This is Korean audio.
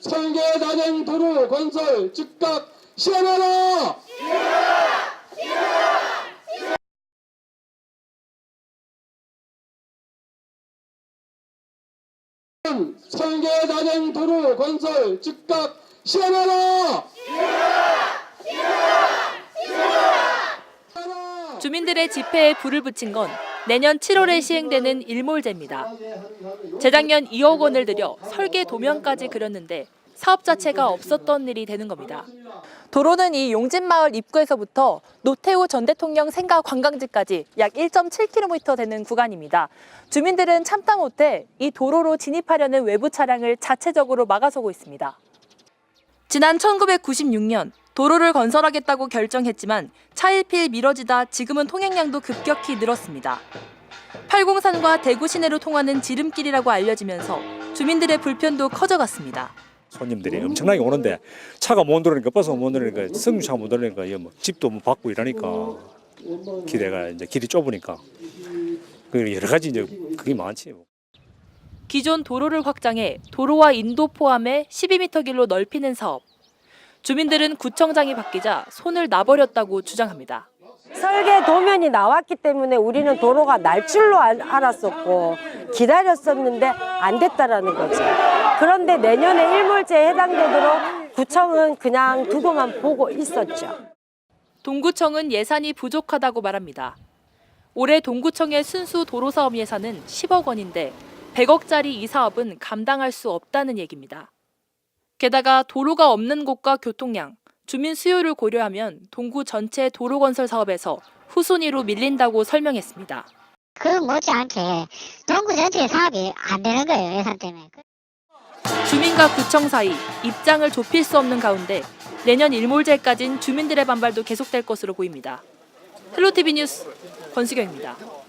설계단행 도로 건설 즉각 시행하라! 설계단행 도로 건설 즉각 시행하라! 주민들의 집회에 불을 붙인 건 내년 7월에 시행되는 일몰제입니다. 재작년 2억 원을 들여 설계 도면까지 그렸는데 사업 자체가 없었던 일이 되는 겁니다. 도로는 이 용진마을 입구에서부터 노태우 전 대통령 생가 관광지까지 약 1.7km 되는 구간입니다. 주민들은 참다 못해 이 도로로 진입하려는 외부 차량을 자체적으로 막아서고 있습니다. 지난 1996년 도로를 건설하겠다고 결정했지만 차일피일 미뤄지다 지금은 통행량도 급격히 늘었습니다. 팔공산과 대구 시내로 통하는 지름길이라고 알려지면서 주민들의 불편도 커져갔습니다. 손님들이 엄청나게 오는데 차가 못 들어오니까 버스가 못 들어오니까 승용차가 못 들어오니까 뭐 집도 못 받고 이러니까 기대가 이제 길이 좁으니까 그 여러 가지 이제 그게 많지. 뭐. 기존 도로를 확장해 도로와 인도 포함해 12m 길로 넓히는 사업. 주민들은 구청장이 바뀌자 손을 놔버렸다고 주장합니다. 설계 도면이 나왔기 때문에 우리는 도로가 날 줄로 알- 알았었고 기다렸었는데 안 됐다라는 거지. 그런데 내년에 일몰제에 해당되도록 구청은 그냥 두고만 보고 있었죠. 동구청은 예산이 부족하다고 말합니다. 올해 동구청의 순수 도로 사업 예산은 10억 원인데 100억짜리 이 사업은 감당할 수 없다는 얘기입니다. 게다가 도로가 없는 곳과 교통량, 주민 수요를 고려하면 동구 전체 도로 건설 사업에서 후순위로 밀린다고 설명했습니다. 그 못지않게 동구 전체 사업이 안 되는 거예요 예산 때문에. 주민과 구청 사이 입장을 좁힐 수 없는 가운데 내년 일몰제까진 주민들의 반발도 계속될 것으로 보입니다. 헬로티비 뉴스 권수경입니다.